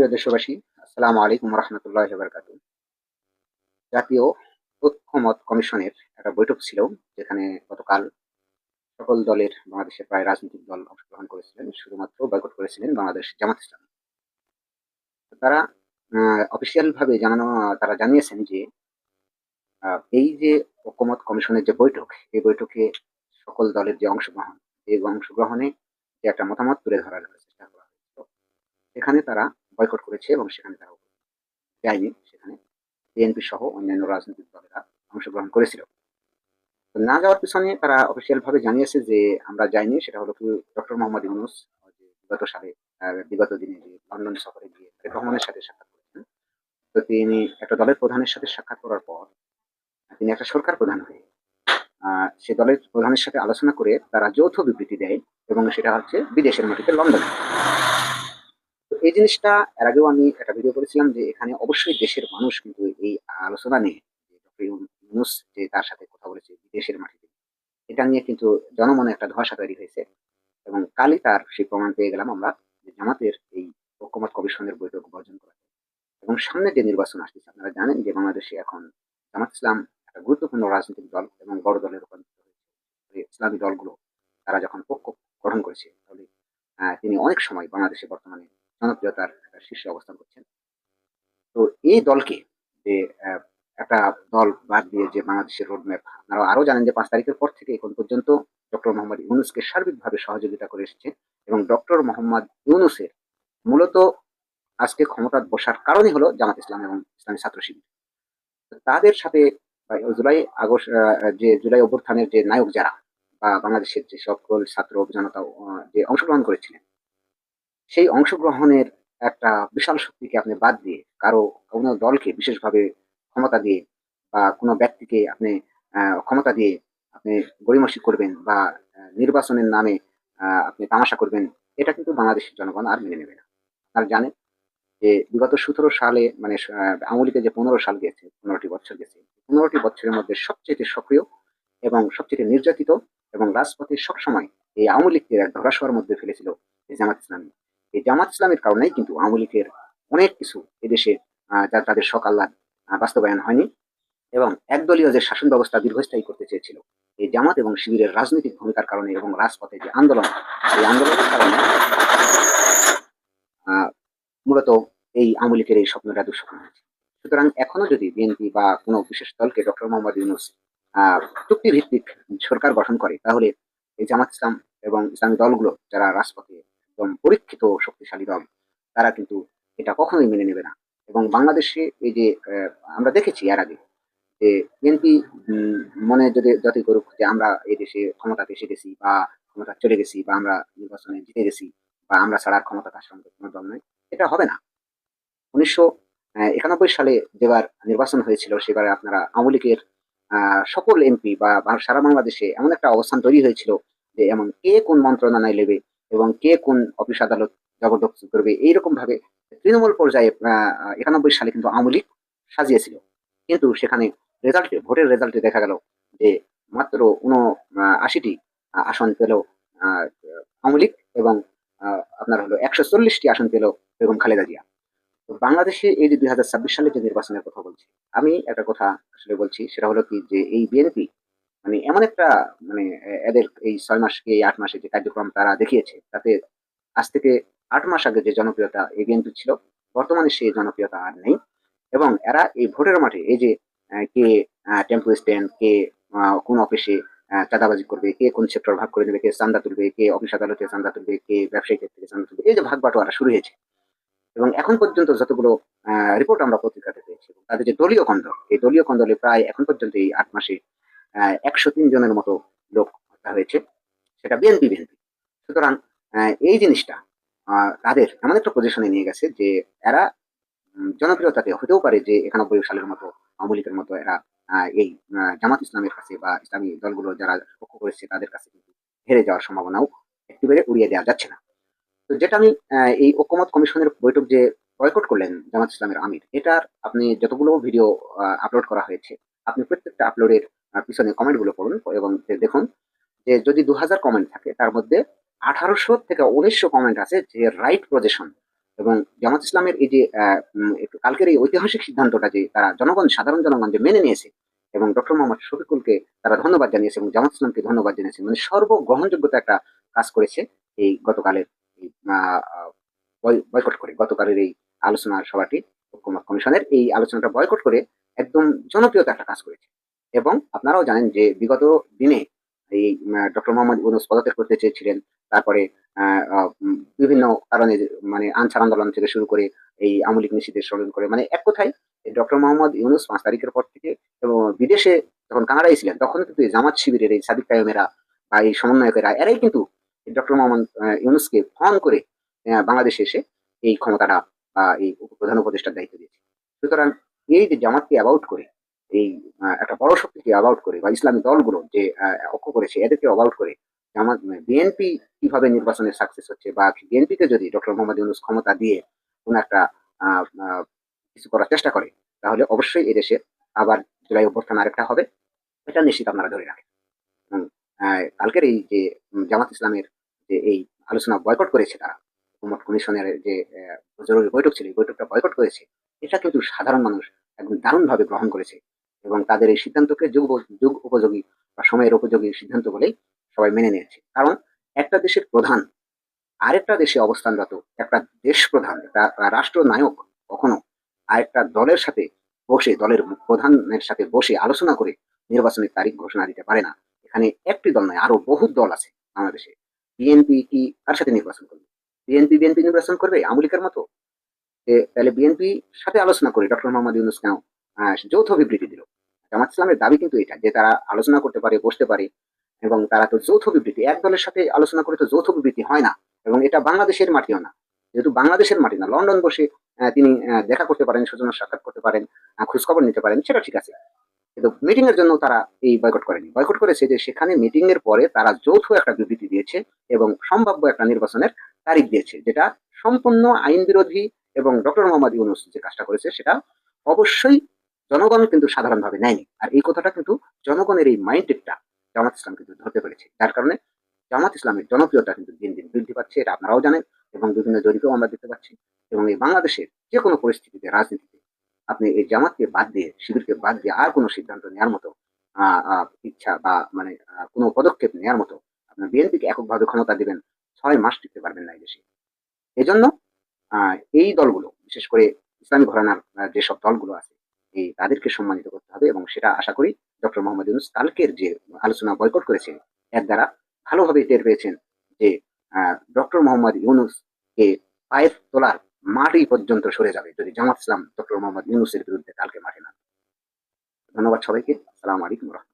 প্রিয় দেশবাসী, আসসালামু আলাইকুম রহমতুল্লাহ বরকাত জাতীয় ঐক্যমত কমিশনের একটা বৈঠক ছিল, যেখানে গতকাল সকল দলের বাংলাদেশের প্রায় রাজনৈতিক দল অংশগ্রহণ করেছিলেন, শুধুমাত্র বয়কট করেছিলেন বাংলাদেশ জামাত ইসলাম। তারা অফিসিয়াল ভাবে জানানো, তারা জানিয়েছেন যে এই যে ঐক্যমত কমিশনের যে বৈঠক, এই বৈঠকে সকল দলের যে অংশগ্রহণ, এই অংশগ্রহণে যে একটা মতামত তুলে ধরার চেষ্টা করা হয়েছিল, সেখানে তারা বয়কট করেছে এবং সেখানে তারা যায়নি সেখানে। বিএনপি সহ অন্যান্য রাজনৈতিক দলেরা অংশগ্রহণ করেছিল। তো না যাওয়ার পিছনে তারা অফিসিয়াল ভাবে জানিয়েছে যে আমরা যাইনি, সেটা হলো কি ডক্টর মোহাম্মদ ইউনুস বিগত সালে বিগত দিনে যে লন্ডন সফরে গিয়ে রহমানের সাথে সাক্ষাৎ করেছেন তো তিনি একটা দলের প্রধানের সাথে সাক্ষাৎ করার পর, তিনি একটা সরকার প্রধান হয়ে সে দলের প্রধানের সাথে আলোচনা করে তারা যৌথ বিবৃতি দেয় এবং সেটা হচ্ছে বিদেশের মাটিতে লন্ডনে। এই জিনিসটা এর আগেও আমি একটা ভিডিও করেছিলাম যে এখানে অবশ্যই দেশের মানুষ কিন্তু এই আলোচনা নিয়ে ইউনুস যে তার সাথে কথা বলেছে বিদেশের মাটিতে, এটা নিয়ে কিন্তু জনমনে একটা ধোঁয়াশা তৈরি হয়েছে এবং কালই তার সেই প্রমাণ পেয়ে গেলাম আমরা যে জামাতের এই ঐক্যমত কমিশনের বৈঠক বর্জন করা এবং সামনে যে নির্বাচন আসতেছে, আপনারা জানেন যে বাংলাদেশে এখন জামাত ইসলাম একটা গুরুত্বপূর্ণ রাজনৈতিক দল এবং বড় দলে রূপান্তরিত হয়েছে। ইসলামী দলগুলো তারা যখন পক্ষ গঠন করেছে, তাহলে তিনি অনেক সময় বাংলাদেশে জনপ্রিয়তার একটা শীর্ষে অবস্থান করছেন। তো এই দলকে যে একটা দল বাদ দিয়ে যে বাংলাদেশের রোডম্যাপ আপনারা আরও জানেন যে পাঁচ তারিখের পর থেকে এখন পর্যন্ত ডক্টর মোহাম্মদ ইউনুসকে সার্বিকভাবে সহযোগিতা করে এসেছে এবং ডক্টর মোহাম্মদ ইউনুসের মূলত আজকে ক্ষমতা বসার কারণই হলো জামাত ইসলাম এবং ইসলামী ছাত্র শিবির। তাদের সাথে জুলাই আগস্ট যে জুলাই অভ্যুত্থানের যে নায়ক যারা বা বাংলাদেশের যে সকল ছাত্র, জনতা যে অংশগ্রহণ করেছিলেন সেই অংশগ্রহণের একটা বিশাল শক্তিকে আপনি বাদ দিয়ে কারও কোনো দলকে বিশেষভাবে ক্ষমতা দিয়ে বা কোনো ব্যক্তিকে আপনি ক্ষমতা দিয়ে আপনি গড়িমসি করবেন বা নির্বাচনের নামে আপনি তামাশা করবেন, এটা কিন্তু বাংলাদেশের জনগণ আর মেনে নেবে না। আপনারা জানেন যে বিগত সতেরো সালে মানে আওয়ামী যে পনেরো সাল গেছে, পনেরোটি বছর গেছে, পনেরোটি বছরের মধ্যে সবচেয়ে সক্রিয় এবং সবচেয়ে নির্যাতিত এবং রাজপথে সবসময় এই আওয়ামী লীগকে এক ধরাশোয়ার মধ্যে ফেলেছিল জামাত ইসলামী। এই জামাত ইসলামের কারণেই কিন্তু আওয়ামী লীগের অনেক কিছু এদেশে যা তাদের আহ, বাস্তবায়ন হয়নি এবং একদলীয় যে শাসন ব্যবস্থা দীর্ঘস্থায়ী করতে চেয়েছিল এই জামাত এবং শিবিরের রাজনৈতিক ভূমিকার কারণে এবং রাজপথে যে আন্দোলন এই আন্দোলনের কারণে মূলত এই আওয়ামী লীগের এই স্বপ্নটা দুঃস্বপ্ন হয়েছে। সুতরাং এখনও যদি বিএনপি বা কোনো বিশেষ দলকে ডক্টর মোহাম্মদ ইউনুস চুক্তিভিত্তিক সরকার গঠন করে তাহলে এই জামাত ইসলাম এবং ইসলামী দলগুলো যারা রাজপথে একদম পরীক্ষিত শক্তিশালী দল, তারা কিন্তু এটা কখনোই মেনে নেবে না। এবং বাংলাদেশে এই যে আমরা দেখেছি এর আগে যে বিএনপি মনে যদি, যতই করুক যে আমরা এই দেশে ক্ষমতাতে এসে গেছি বা ক্ষমতা চলে গেছি বা আমরা নির্বাচনে জিতে গেছি বা আমরা ছাড়া ক্ষমতা তার সঙ্গে কোনো দল নয় এটা হবে না। উনিশশো একানব্বই সালে যেবার নির্বাচন হয়েছিল, সেবারে আপনারা আওয়ামী লীগের সকল এমপি বা বা- সারা বাংলাদেশে এমন একটা অবস্থান তৈরি হয়েছিল যে এমন কে কোন মন্ত্রণালয় নেবে এবং কে কোন অফিস আদালত জবরদস্তি করবে, এইরকম ভাবে তৃণমূল পর্যায়ে একানব্বই সালে কিন্তু আওয়ামী লীগ সাজিয়েছিল। কিন্তু সেখানে রেজাল্টে ভোটের রেজাল্টে দেখা গেল যে মাত্র উন আশিটি আসন পেল আওয়ামী লীগ এবং আপনার হলো একশো চল্লিশটি আসন পেল বেগম খালেদা জিয়া। বাংলাদেশে এই যে দুই হাজার ছাব্বিশ সালে যে নির্বাচনের কথা বলছি, আমি একটা কথা আসলে বলছি, সেটা হলো কি যে এই বিএনপি মানে এমন একটা মানে এদের এই ছয় মাস এই আট মাসে যে কার্যক্রম তারা দেখিয়েছে, তাতে আজ থেকে আট মাস আগে যে জনপ্রিয়তা এই বিএনপি ছিল, বর্তমানে সেই জনপ্রিয়তা আর নেই। এবং এরা এই ভোটের মাঠে এই যে কে টেম্পো স্ট্যান্ড কে কোন অফিসে চাঁদাবাজি করবে, কে কোন সেক্টর ভাগ করে নেবে, কে চান্দা তুলবে, কে অফিস আদালতে চান্দা তুলবে, কে ব্যবসায়ীদের থেকে চান্দা তুলবে, এই যে ভাগ বাটোয়ারা শুরু হয়েছে। এবং এখন পর্যন্ত যতগুলো রিপোর্ট আমরা পত্রিকাতে পেয়েছি তাদের যে দলীয় কন্দল, এই দলীয় কন্দলে প্রায় এখন পর্যন্ত এই আট মাসে একশো তিন জনের মতো লোক হত্যা হয়েছে। সেটা বিএনপি বিএনপি। সুতরাং এই জিনিসটা তাদের এমন একটা পজিশনে নিয়ে গেছে যে এরা জনপ্রিয়তাতে হতেও পারে যে একানব্বই সালের মতো আওয়ামী লীগের মতো এরা এই জামাত ইসলামের কাছে বা ইসলামী দলগুলো যারা পক্ষ করেছে তাদের কাছে কিন্তু হেরে যাওয়ার সম্ভাবনাও একেবারে উড়িয়ে দেওয়া যাচ্ছে না। তো যেটা আমি এই ঐক্যমত কমিশনের বৈঠক যে বয়কট করলেন জামাত ইসলামের আমির, এটার আপনি যতগুলো ভিডিও আপলোড করা হয়েছে, আপনি প্রত্যেকটা আপলোডের পিছনে কমেন্টগুলো পড়ুন এবং দেখুন যে যদি দু হাজার কমেন্ট থাকে, তার মধ্যে আঠারোশো থেকে উনিশশো কমেন্ট আছে যে রাইট পজিশন এবং জামাত ইসলামের এই যে একটু কালকের এই ঐতিহাসিক সিদ্ধান্তটা যে তারা জনগণ, সাধারণ জনগণ যে মেনে নিয়েছে এবং ডক্টর মোহাম্মদ শফিকুলকে তারা ধন্যবাদ জানিয়েছে এবং জামাত ইসলামকে ধন্যবাদ জানিয়েছে মানে সর্বগ্রহণযোগ্যতা একটা কাজ করেছে এই গতকালের বয়কট করে, গতকালের এই আলোচনা সভাটি কমিশনের এই আলোচনাটা বয়কট করে একদম জনপ্রিয়তা একটা কাজ করেছে। এবং আপনারাও জানেন যে বিগত দিনে এই ডক্টর মোহাম্মদ ইউনুস পদত্যাগ করতে চেয়েছিলেন। তারপরে বিভিন্ন কারণে মানে আনসার আন্দোলন থেকে শুরু করে এই আমলিক নিষিদ্ধের স্মরণ করে। মানে এক কথায় ডক্টর মোহাম্মদ ইউনুস পাঁচ তারিখের পর থেকে এবং বিদেশে যখন কানাডায় ছিলেন, তখন কিন্তু এই জামাত শিবিরের এই সাদিক কায়মেরা বা এই সমন্বয়কেরা, এরাই কিন্তু ডক্টর মোহাম্মদ ইউনুসকে ফোন করে বাংলাদেশে এসে এই ক্ষমতাটা বা এই প্রধান উপদেষ্টার দায়িত্ব দিয়েছে। সুতরাং এই যে জামাতকে অ্যাবাউট করে এই একটা বড় শক্তিকে অ্যাবাউট করে বা ইসলামী দলগুলো যে ঐক্য করেছে, এদেরকে অ্যাবাউট করে জামাত বিএনপি কীভাবে নির্বাচনে সাকসেস হচ্ছে বা বিএনপিকে যদি ডক্টর মোহাম্মদ ইউনুস ক্ষমতা দিয়ে কোনো একটা কিছু করার চেষ্টা করে, তাহলে অবশ্যই এদেশে আবার জুলাই অভ্যর্থন আরেকটা হবে। এটা নিশ্চিত আপনারা ধরে রাখেন। এবং কালকের এই যে জামাত ইসলামের যে এই আলোচনা বয়কট করেছে তারা, হুকুমত কমিশনের যে জরুরি বৈঠক ছিল, এই বৈঠকটা বয়কট করেছে, এটা কিন্তু সাধারণ মানুষ একদম দারুণভাবে গ্রহণ করেছে। এবং তাদের এই সিদ্ধান্তকে যুগ যুগ উপযোগী বা সময়ের উপযোগী সিদ্ধান্ত বলেই সবাই মেনে নিয়েছে। কারণ একটা দেশের প্রধান, আরেকটা দেশে অবস্থানরত একটা দেশ প্রধান, একটা রাষ্ট্র নায়ক কখনো আরেকটা দলের সাথে বসে, দলের প্রধানের সাথে বসে আলোচনা করে নির্বাচনের তারিখ ঘোষণা দিতে পারে না। এখানে একটি দল নয়, আরও বহু দল আছে বাংলাদেশে। বিএনপি কি কার সাথে নির্বাচন করবে? বিএনপি বিএনপি নির্বাচন করবে? আমলিকার মতো? তাহলে বিএনপি সাথে আলোচনা করে, ডক্টর মোহাম্মদ ইউনুস কেন যৌথ বিবৃতি দিল? জামাত ইসলামের দাবি কিন্তু এটা, যে তারা আলোচনা করতে পারে, বসতে পারে এবং তারা তো যৌথ বিবৃতি, এক দলের সাথে আলোচনা করে তো যৌথ বিবৃতি হয় না এবং এটা বাংলাদেশের মাটিও না। যেহেতু বাংলাদেশের মাটি না, লন্ডন বসে তিনি দেখা করতে পারেন সৌজন্য সাক্ষাৎ করতে পারেন খোঁজখবর নিতে পারেন, সেটা ঠিক আছে। কিন্তু মিটিং এর জন্য তারা এই বয়কট করেনি। বয়কট করেছে যে সেখানে মিটিং এর পরে তারা যৌথ একটা বিবৃতি দিয়েছে এবং সম্ভাব্য একটা নির্বাচনের তারিখ দিয়েছে, যেটা সম্পূর্ণ আইন বিরোধী এবং ডক্টর মোহাম্মদ ইউনুস যে কাজটা করেছে সেটা অবশ্যই জনগণ কিন্তু সাধারণভাবে নেয়নি। আর এই কথাটা কিন্তু জনগণের এই মাইন্ডেডটা জামাত ইসলাম কিন্তু ধরতে পেরেছে। যার কারণে জামাত ইসলামের জনপ্রিয়তা কিন্তু দিন দিন বৃদ্ধি পাচ্ছে, এটা আপনারাও জানেন এবং বিভিন্ন জরিপেও আমরা দেখতে পাচ্ছি। এবং এই বাংলাদেশের যে কোনো পরিস্থিতিতে, রাজনীতিতে আপনি এই জামাতকে বাদ দিয়ে, শিবিরকে বাদ দিয়ে আর কোনো সিদ্ধান্ত নেওয়ার মতো ইচ্ছা বা মানে কোনো পদক্ষেপ নেওয়ার মতো আপনার বিএনপিকে এককভাবে ক্ষমতা দেবেন, ছয় মাস টিকতে পারবেন না এই দেশে। এজন্য এই দলগুলো, বিশেষ করে ইসলামী ঘরানার যেসব দলগুলো আছে এই তাদেরকে সম্মানিত করতে হবে এবং সেটা আশা করি ডক্টর মোহাম্মদ ইউনুস কালকের যে আলোচনা বয়কট করেছেন, এর দ্বারা ভালোভাবে টের পেয়েছেন যে ডক্টর মোহাম্মদ ইউনুস কে পায়ের তোলার মাটি পর্যন্ত সরে যাবে যদি জামাত ইসলাম ডক্টর মোহাম্মদ ইউনুসের বিরুদ্ধে কালকে মাঠে না ধন্যবাদ সবাইকে। আসসালামু আলাইকুম রহমতুল্লাহ।